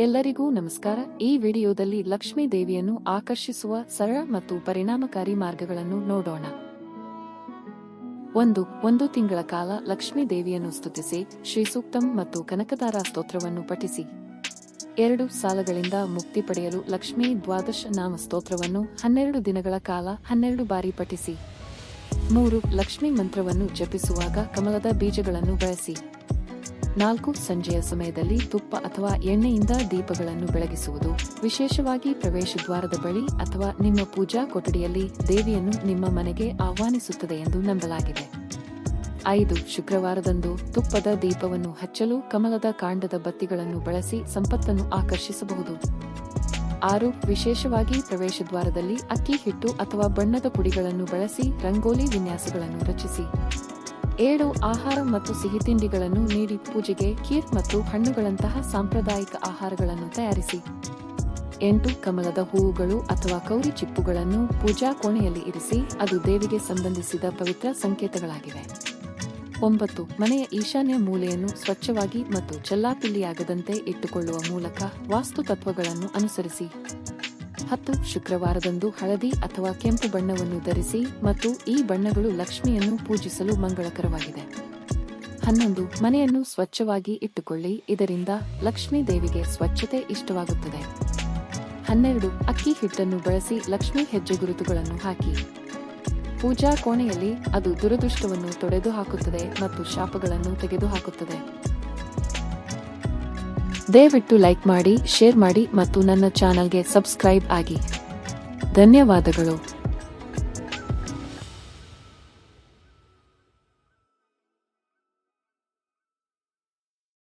ಎಲ್ಲರಿಗೂ ನಮಸ್ಕಾರ. ಈ ವಿಡಿಯೋದಲ್ಲಿ ಲಕ್ಷ್ಮೀ ದೇವಿಯನ್ನು ಆಕರ್ಷಿಸುವ ಸರಳ ಮತ್ತು ಪರಿಣಾಮಕಾರಿ ಮಾರ್ಗಗಳನ್ನು ನೋಡೋಣ. ಒಂದು ಒಂದು ತಿಂಗಳ ಕಾಲ ಲಕ್ಷ್ಮೀ ದೇವಿಯನ್ನು ಸ್ತುತಿಸಿ, ಶ್ರೀ ಸೂಕ್ತಂ ಮತ್ತು ಕನಕದಾರ ಸ್ತೋತ್ರವನ್ನು ಪಠಿಸಿ. ಎರಡು ಸಾಲಗಳಿಂದ ಮುಕ್ತಿ ಪಡೆಯಲು ಲಕ್ಷ್ಮೀ ದ್ವಾದಶ ನಾಮ ಸ್ತೋತ್ರವನ್ನು ಹನ್ನೆರಡು ದಿನಗಳ ಕಾಲ ಹನ್ನೆರಡು ಬಾರಿ ಪಠಿಸಿ. ಮೂರು, ಲಕ್ಷ್ಮೀ ಮಂತ್ರವನ್ನು ಜಪಿಸುವಾಗ ಕಮಲದ ಬೀಜಗಳನ್ನು ಬಳಸಿ. ನಾಲ್ಕು ಸಂಜೆಯ ಸಮಯದಲ್ಲಿ ತುಪ್ಪ ಅಥವಾ ಎಣ್ಣೆಯಿಂದ ದೀಪಗಳನ್ನು ಬೆಳಗಿಸುವುದು. ವಿಶೇಷವಾಗಿ ಪ್ರವೇಶ ದ್ವಾರದ ಬಳಿ ಅಥವಾ ನಿಮ್ಮ ಪೂಜಾ ಕೊಠಡಿಯಲ್ಲಿ ದೇವಿಯನ್ನು ನಿಮ್ಮ ಮನೆಗೆ ಆಹ್ವಾನಿಸುತ್ತದೆ ಎಂದು ನಂಬಲಾಗಿದೆ. ಐದು ಶುಕ್ರವಾರದಂದು ತುಪ್ಪದ ದೀಪವನ್ನು ಹಚ್ಚಲು ಕಮಲದ ಕಾಂಡದ ಬತ್ತಿಗಳನ್ನು ಬಳಸಿ ಸಂಪತ್ತನ್ನು ಆಕರ್ಷಿಸಬಹುದು. ಆರು ವಿಶೇಷವಾಗಿ ಪ್ರವೇಶ ದ್ವಾರದಲ್ಲಿ ಅಕ್ಕಿ ಹಿಟ್ಟು ಅಥವಾ ಬಣ್ಣದ ಪುಡಿಗಳನ್ನು ಬಳಸಿ ರಂಗೋಲಿ ವಿನ್ಯಾಸಗಳನ್ನು ರಚಿಸಿ. ಏಳು ಆಹಾರ ಮತ್ತು ಸಿಹಿ ತಿಂಡಿಗಳನ್ನು ನೀಡಿ ಪೂಜೆಗೆ, ಖೀರ್ ಮತ್ತು ಹಣ್ಣುಗಳಂತಹ ಸಾಂಪ್ರದಾಯಿಕ ಆಹಾರಗಳನ್ನು ತಯಾರಿಸಿ. ಎಂಟು ಕಮಲದ ಹೂವುಗಳು ಅಥವಾ ಕೌರಿ ಚಿಪ್ಪುಗಳನ್ನು ಪೂಜಾ ಕೋಣೆಯಲ್ಲಿ ಇರಿಸಿ, ಅದು ದೇವಿಗೆ ಸಂಬಂಧಿಸಿದ ಪವಿತ್ರ ಸಂಕೇತಗಳಾಗಿವೆ. ಒಂಬತ್ತು ಮನೆಯ ಈಶಾನ್ಯ ಮೂಲೆಯನ್ನು ಸ್ವಚ್ಛವಾಗಿ ಮತ್ತು ಚೆಲ್ಲಾಪಿಲ್ಲಿಯಾಗದಂತೆ ಇಟ್ಟುಕೊಳ್ಳುವ ಮೂಲಕ ವಾಸ್ತು ತತ್ವಗಳನ್ನು ಅನುಸರಿಸಿ. ಹತ್ತು ಶುಕ್ರವಾರದಂದು ಹಳದಿ ಅಥವಾ ಕೆಂಪು ಬಣ್ಣವನ್ನು ಧರಿಸಿ ಮತ್ತು ಈ ಬಣ್ಣಗಳು ಲಕ್ಷ್ಮಿಯನ್ನು ಪೂಜಿಸಲು ಮಂಗಳಕರವಾಗಿದೆ. ಹನ್ನೊಂದು, ಮನೆಯನ್ನು ಸ್ವಚ್ಛವಾಗಿ ಇಟ್ಟುಕೊಳ್ಳಿ, ಇದರಿಂದ ಲಕ್ಷ್ಮೀ ದೇವಿಗೆ ಸ್ವಚ್ಛತೆ ಇಷ್ಟವಾಗುತ್ತದೆ. ಹನ್ನೆರಡು, ಅಕ್ಕಿ ಹಿಟ್ಟನ್ನು ಬಳಸಿ ಲಕ್ಷ್ಮೀ ಹೆಜ್ಜೆ ಗುರುತುಗಳನ್ನು ಹಾಕಿ. ಪೂಜಾ ಕೋಣೆಯಲ್ಲಿ ಅದು ದುರದೃಷ್ಟವನ್ನು ತೊಡೆದುಹಾಕುತ್ತದೆ ಮತ್ತು ಶಾಪಗಳನ್ನು ತೆಗೆದುಹಾಕುತ್ತದೆ. ದಯವಿಟ್ಟು ಲೈಕ್ ಮಾಡಿ ಶೇರ್ ಮಾಡಿ ಮತ್ತು ನನ್ನ ಚಾನಲ್ಗೆ ಸಬ್ಸ್ಕ್ರೈಬ್ ಆಗಿ. ಧನ್ಯವಾದಗಳು.